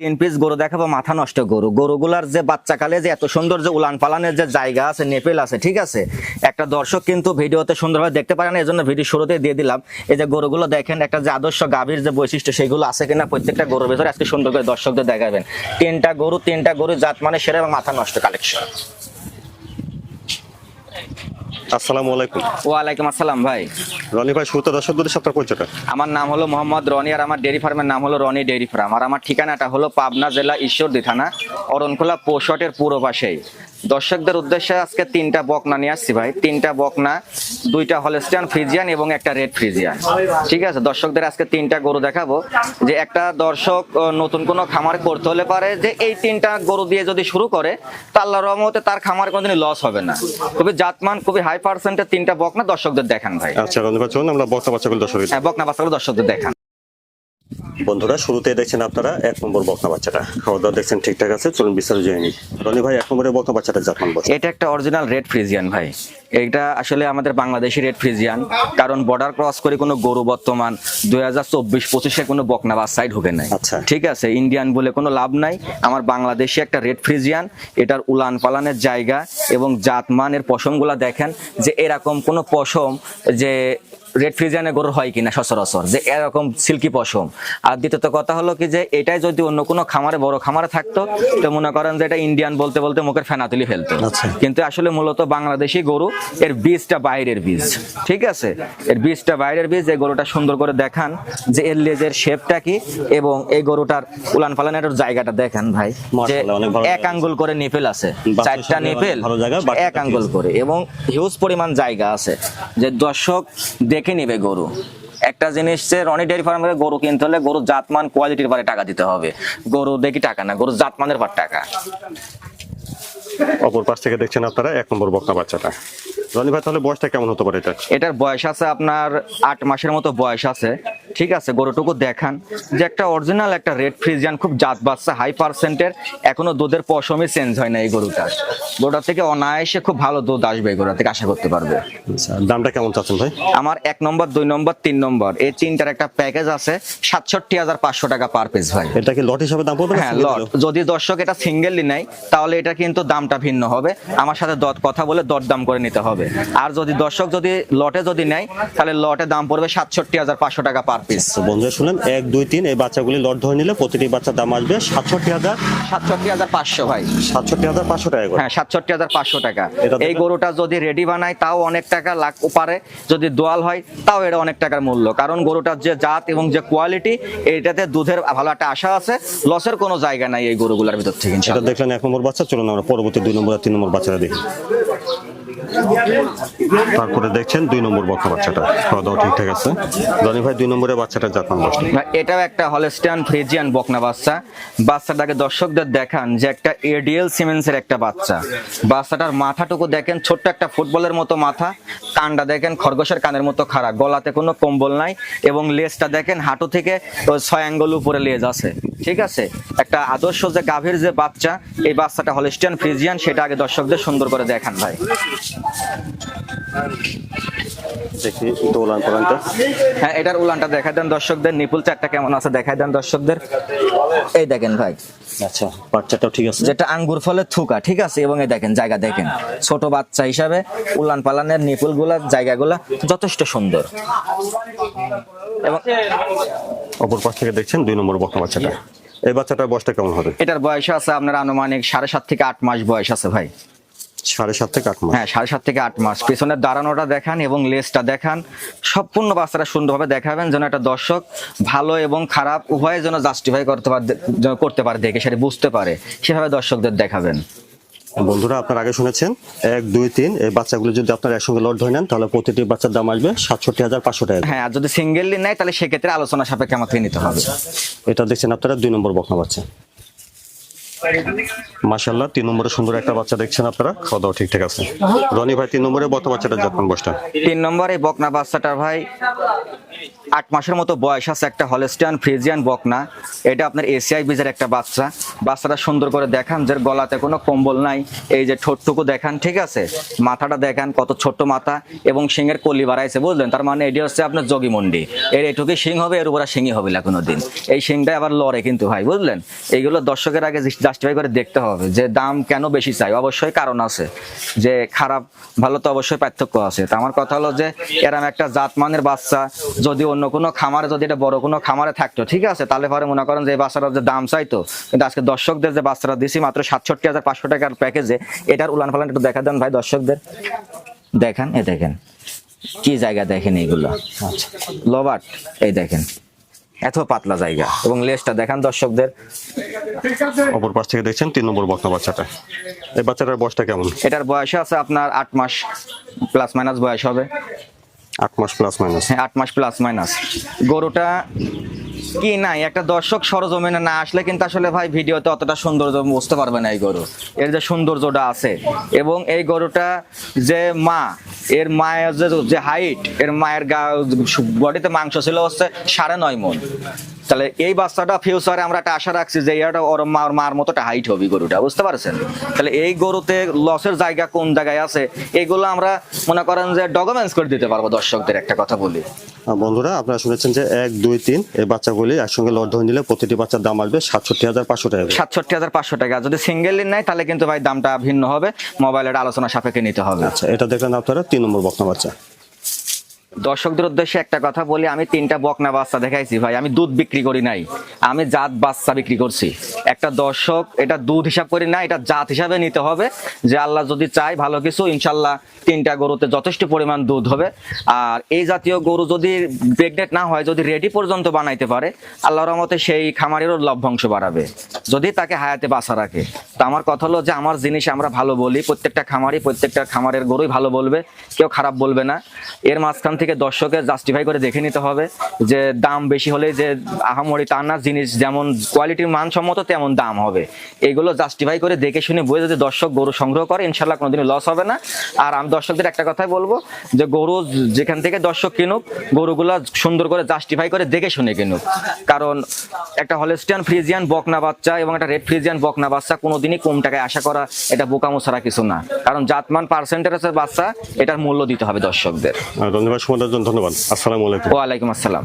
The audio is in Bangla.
তিন পিস গরু দেখাবো, মাথা নষ্ট গরু। গরুগুলার যে বাচ্চাকালে যে এত সুন্দর যে উলান পালানের যে জায়গা আছে, নেপেল আছে, ঠিক আছে? একটা দর্শক কিন্তু ভিডিওতে সুন্দরভাবে দেখতে পারে না এই জন্য ভিডিও শুরুতে দিয়ে দিলাম। এই যে গরুগুলো দেখেন, একটা যে আদর্শ গাভীর যে বৈশিষ্ট্য, সেগুলো আছে কিনা প্রত্যেকটা গরুর ভেতরে আজকে সুন্দর করে দর্শকদের দেখাবেন। তিনটা গরু তিনটা গরু জাত মানে সেরা মাথা নষ্ট কালেকশন আসসালামু আলাইকুম। ওয়ালাইকুম আসসালাম ভাই। রনি ভাই শুরুতে দর্শকদের সাথে পরিচয়টা। আমার নাম হলো মোহাম্মদ রনি আর আমার ডেয়ারি ফার্মের নাম হলো রনি ডেয়ারি ফার্ম। আর আমার ঠিকানাটা হলো পাবনা জেলা ঈশ্বরদী থানা অরণখোলা পৌষটের পূর্ব পাশেই। দর্শকদের উদ্দেশ্যে আজকে তিনটা বকনা নিয়ে আসছি ভাই। তিনটা বকনা দুইটা হলেস্টিয়ান ফ্রিজিয়ান এবং একটা রেড ফ্রিজিয়ান। ঠিক আছে দর্শকদের আজকে তিনটা গরু দেখাবো। যে একটা দর্শক নতুন কোনো খামার করতে হলে পারে যে এই তিনটা গরু দিয়ে যদি শুরু করে তা আল্লাহ রহমতে তার খামার কোনোদিনই লস হবে না। খুবই জাতমান খুবই হাই পার্সেন্টের তিনটা বকনা দর্শকদের দেখান ভাই। আচ্ছা বকনা আমরা বাচ্চাগুলো দর্শক হ্যাঁ বকনা বাচ্চাগুলো দর্শকদের দেখান। বন্ধুরা শুরুতে দেখছেন আপনারা এক নম্বর বক্তা বাচ্চাটা। খাওয়া দাওয়া দেখছেন ঠিকঠাক আছে? চলুন বিস্তারিত জেনে নিই। রনি ভাই এক নম্বরে বক্তা বাচ্চাটা জাতমান বসে এটা একটা অরিজিনাল রেড ফ্রিজিয়ান ভাই। এটা আসলে আমাদের বাংলাদেশি রেড ফ্রিজিয়ান কারণ বর্ডার ক্রস করে কোনো গরু বর্তমান দুই হাজার চব্বিশ পঁচিশে কোনো বকনা বাচ্চাই ঢুকে নাই। আচ্ছা। ঠিক আছে? ইন্ডিয়ান বলে কোনো লাভ নাই। আমার বাংলাদেশি একটা রেড ফ্রিজিয়ান এটার উলান পালানের জায়গা এবং জাতমানের পশমগুলা দেখেন যে এরকম কোনো পশম যে রেড ফ্রিজিয়ানের গরুর হয় কিনা সচরাচর যে এরকম সিল্কি পশম। আর দ্বিতীয়ত কথা হলো কি যে এটাই যদি অন্য কোনো খামারে বড় খামারে থাকতো তো মনে করেন যে এটা ইন্ডিয়ান বলতে বলতে মুখের ফেনা তুলি ফেলতো। আচ্ছা। কিন্তু আসলে মূলত বাংলাদেশি গরু এর বীজটা বাইরের বীজ। ঠিক আছে? এর বীজটা বাইরের বীজ এই গরুটা সুন্দর করে দেখান যে এর লেজের শেপটা কি এবং এই গরুটার উলান পালানের জায়গাটা দেখেন ভাই যে এক আঙ্গুল করে নিপেল আছে। চারটা নিপেল এক আঙ্গুল করে এবং হিউজ পরিমাণ জায়গা আছে। যে দর্শক দেখে নিবে গরু। একটা জিনিস যে রনি ডেয়ারি ফার্মে গরু কিনতে হলে গরু জাতমান কোয়ালিটির পারে টাকা দিতে হবে। গরু দেখি টাকা না গরু জাতমানের পার টাকা। অপর পাশ থেকে দেখছেন আপনারা এক নম্বর বকনা বাচ্চাটা। রনি ভাই তাহলে বয়সটা কেমন হতে পারে এটা এটার বয়স আছে আপনার আট মাসের মতো বয়স আছে। ঠিক আছে গরুটুকু দেখান যে একটা অরিজিনাল একটা রেড ফ্রিজিয়ান খুব জাত বাচ্চা হাই পার্সেন্টের এখনও দুধের পশমই চেঞ্জ হয় না এই গরুটার গরুটার থেকে অনায়াসে খুব ভালো দুধ আসবে এই গরুটা থেকে আশা করতে পারবে। আচ্ছা দামটা কেমন চাচ্ছেন ভাই? আমার এক নম্বর দুই নম্বর তিন নম্বর এই তিনটার একটা প্যাকেজ আছে সাতষট্টি হাজার পাঁচশো টাকা পার পিস ভাই। এটা কি লট হিসাবে দাম পড়বে হ্যাঁ লট যদি দর্শক এটা সিঙ্গেললি নেয় তাহলে এটা কিন্তু দামটা ভিন্ন হবে। আমার সাথে দর কথা বলে দর দাম করে নিতে হবে। আর যদি দর্শক যদি লটে যদি নেয় তাহলে লটে দাম পড়বে সাতষট্টি হাজার পাঁচশো টাকা পার পিস। তো বন্ধুরা শুনলেন এক দুই তিন এই বাচ্চাগুলি লট ধরে নিলে প্রতিটি বাচ্চার দাম আসবে সাতষট্টি হাজার সাতষট্টি হাজার পাঁচশো ভাই। সাতষট্টি হাজার পাঁচশো টাকা হ্যাঁ সাতষট্টি হাজার পাঁচশো টাকা। এই গরুটা যদি রেডি বানায় তাও অনেক টাকা লাগ পারে যদি দোয়াল হয় তাও এটা অনেক টাকার মূল্য। কারণ গরুটার যে জাত এবং যে কোয়ালিটি এইটাতে দুধের ভালো একটা আশা আছে। লসের কোনো জায়গা নাই এই গরুগুলোর ভিতর থেকে সেটা দেখলেন এক নম্বর বাচ্চা। চলুন আমরা পরবর্তী দুই নম্বর আর তিন নম্বর বাচ্চাটা দেখি। তারপরে দেখছেন দুই নম্বর বক্তা বাচ্চাটা। খাওয়া দাওয়া ঠিকঠাক আছে। রনি ভাই, দুই নম্বরের বাচ্চাটা জাতমান বসে। এটাও একটা হলস্টাইন ফ্রিজিয়ান বকনা বাচ্চা। বাচ্চাটাকে দর্শকদের দেখান যে একটা এডিএল সিমেন্সের একটা বাচ্চা। বাচ্চাটার মাথাটুকু দেখেন, ছোট্ট একটা ফুটবলের মতো মাথা। কানটা দেখেন, খরগোশের কানের মতো খারাপ গলাতে কোনো কম্বল নাই এবং লেজটা দেখেন, হাঁটু থেকে ছয় অ্যাঙ্গল উপরে লেজ আছে। ঠিক আছে? একটা আদর্শ যে গাভীর যে বাচ্চা, এই বাচ্চাটা হলিস্টিয়ান ফ্রিজিয়ান সেটা আগে দর্শকদের সুন্দর করে দেখান ভাই। দেখি দোলান পালানটা। হ্যাঁ এটার উলানটা দেখাই দেন দর্শকদের। নিপুল চারটা কেমন আছে দেখাই দেন দর্শকদের। এই দেখেন ভাই। আচ্ছা। বাচ্চাটাও ঠিক আছে। যেটা আঙ্গুর ফলের থুকা ঠিক আছে? এবং এই দেখেন জায়গা দেখেন। ছোট বাচ্চা হিসাবে উলান পালানের নিপুলগুলা জায়গাগুলা যথেষ্ট সুন্দর। এবং অপর পাশ থেকে দেখছেন দুই নম্বর বাচ্চাটা। এই বাচ্চাটার বয়সটা কেমন হবে? এটার বয়স আছে আপনার আনুমানিক সাড়ে সাত থেকে আট মাস বয়স আছে ভাই। সাড়ে সাত থেকে আট মাস। হ্যাঁ সাড়ে সাত থেকে আট মাস। পেছনের দাঁড়ানোটা দেখান এবং দেখান। সম্পূর্ণ সুন্দরভাবে দেখাবেন যেন একটা দর্শক ভালো এবং খারাপ উভয়ের জন্য জাস্টিফাই করতে পারে করতে পারে দেখে সেটা বুঝতে পারে। সেভাবে দর্শকদের দেখাবেন। বন্ধুরা আপনারা আগে শুনেছেন এক দুই তিন এই বাচ্চাগুলো যদি আপনারা একসঙ্গে লট ধরে নেন তাহলে প্রতিটি বাচ্চার দাম আসবে সাতষট্টি হাজার পাঁচশো টাকা। হ্যাঁ আর যদি সিঙ্গেললি নেয় তাহলে সেক্ষেত্রে আলোচনা সাপেক্ষে আমাকে নিতে হবে। এটা দেখছেন আপনারা দুই নম্বর বকনা বাচ্চা। মাশাল্লাহ তিন নম্বরে সুন্দর একটা বাচ্চা দেখছেন আপনারা। খাওয়া দাওয়া ঠিকঠাক আছে। রনি ভাই, তিন নম্বরে বত বাচ্চাটা যখন বসটা? তিন নম্বর বকনা বাচ্চাটার ভাই, আট মাসের মতো বয়স আছে একটা হলেস্টিয়ান ফ্রিজিয়ান বকনা। এটা আপনার এসিআই বীজের একটা বাচ্চা। বাচ্চাটা সুন্দর করে দেখান যে গলাতে কোনো কম্বল নাই। এই যে ঠোঁটটুকু দেখান, ঠিক আছে? মাথাটা দেখান, কত ছোট্ট মাথা এবং সিংয়ের কলি বাড়াইছে, বুঝলেন? তার মানে এটি হচ্ছে আপনার যোগীমন্ডি এর এটুকুই সিং হবে, এর উপর সিংই হবে না কোনো দিন এই সিংটা আবার লড়ে কিন্তু ভাই, বুঝলেন? এইগুলো দর্শকের আগে জাস্টিফাই করে দেখতে হবে যে দাম কেন বেশি চাই। অবশ্যই কারণ আছে যে খারাপ, ভালো তো অবশ্যই পার্থক্য আছে। তো আমার কথা হলো যে এরম একটা জাতমানের বাচ্চা যদি অন্য কোনো খামারে, যদি এটা বড় কোনো খামারে থাকতো, ঠিক আছে? তাহলে পরে মনে করেন যে এই বাচ্চাটার যে দাম চাইতো, কিন্তু আজকে দর্শকদের যে বাচ্চাটা দিছি মাত্র সাতষট্টি হাজার পাঁচশো টাকার প্যাকেজে, এটার উলান ফালান একটু দেখা দেন ভাই দর্শকদের। দেখেন, এ দেখেন, কি জায়গা দেখেন এইগুলো লবাট, এই দেখেন। এত পাতলা জায়গা। এবং লেজটা দেখান দর্শকদের। অপর পাশ থেকে দেখছেন তিন নম্বর বকনা বাচ্চাটা। এই বাচ্চাটার বয়সটা কেমন? এটার বয়স আছে আপনার আট মাস প্লাস মাইনাস বয়স হবে। আট মাস প্লাস মাইনাস হ্যাঁ আট মাস প্লাস মাইনাস গরুটা কি নাই একটা দর্শক সরজমিনে না আসলে কিন্তু আসলে ভাই ভিডিওতে অতটা সৌন্দর্য বুঝতে পারবে না এই গরু এর যে সৌন্দর্যটা আছে এবং এই গরুটা যে মা এর মায়ের যে হাইট এর মায়ের গা বডিতে মাংস ছিল হচ্ছে সাড়ে নয় মন তাহলে এই বাচ্চাটা ফিউচারে আমরা একটা আশা রাখছি যে এটা ওর মা ওর মার মতো একটা হাইট হবে গরুটা বুঝতে পারছেন? তাহলে এই গরুতে লসের জায়গা কোন জায়গায় আছে? এইগুলো আমরা মনে করেন যে ডকুমেন্টস করে দিতে পারব দর্শকদের একটা কথা বলি। বন্ধুরা আপনারা শুনেছেন যে এক দুই তিন এই বাচ্চাগুলি একসঙ্গে লট ধরে নিলে প্রতিটি বাচ্চার দাম আসবে সাতষট্টি হাজার পাঁচশো টাকা। সাতষট্টি হাজার পাঁচশো টাকা। যদি সিঙ্গেল নেয় তাহলে কিন্তু ভাই দামটা ভিন্ন হবে। মোবাইলের আলোচনা সাপেক্ষে নিতে হবে। আচ্ছা এটা দেখলেন আপনারা তিন নম্বর বকনা বাচ্চা। দর্শকদের উদ্দেশ্যে একটা কথা বলি, আমি তিনটা বকনা বাচ্চা দেখাইছি ভাই, আমি দুধ বিক্রি করি নাই, আমি জাত বাচ্চা বিক্রি করছি। একটা দর্শক, এটা দুধ হিসাব করি না, এটা জাত হিসাবে নিতে হবে, যে আল্লাহ যদি চায় ভালো কিছু, ইনশাল্লাহ তিনটা গরুতে যথেষ্ট পরিমাণ দুধ হবে। আর এই জাতীয় গরু যদি প্রেগনেন্ট না হয়, যদি রেডি পর্যন্ত বানাইতে পারে, আল্লাহর রহমতে সেই খামারেরও লভ্যাংশ বাড়াবে। যদি তাকে হায়াতে বাসা রাখে। তো আমার কথা হলো যে, আমার জিনিস আমরা ভালো বলি, প্রত্যেকটা খামারই প্রত্যেকটা খামারের গরুই ভালো বলবে, কেউ খারাপ বলবে না। এর মাঝখান থেকে দর্শকের জাস্টিফাই করে দেখে নিতে হবে যে, দাম বেশি হলে যে আহামরি তা না, জিনিস যেমন কোয়ালিটির মানসম্মত তেমন দাম হবে। এগুলো জাস্টিফাই করে দেখে শুনে বুঝে যদি দর্শক গরু সংগ্রহ করে ইনশাল্লাহ কোনোদিনই লস হবে না। আর আমি দর্শকদের একটা কথাই বলব যে, গরু যেখান থেকে দর্শক কিনুক, গরুগুলো সুন্দর করে জাস্টিফাই করে দেখে শুনে কিনুক। কারণ একটা হলেস্টিয়ান ফ্রিজিয়ান বকনা বাচ্চা এবং একটা রেড ফ্রিজিয়ান বকনা বাচ্চা কোনোদিনই কম টাকায় আশা করা এটা বোকামো ছাড়া কিছু না। কারণ জাতমান পার্সেন্টেজের বাচ্চা এটার মূল্য দিতে হবে দর্শকদের। ধন্যবাদ জন্য ধন্যবাদ। আসসালামু আলাইকুম। ওয়ালাইকুম আসসালাম।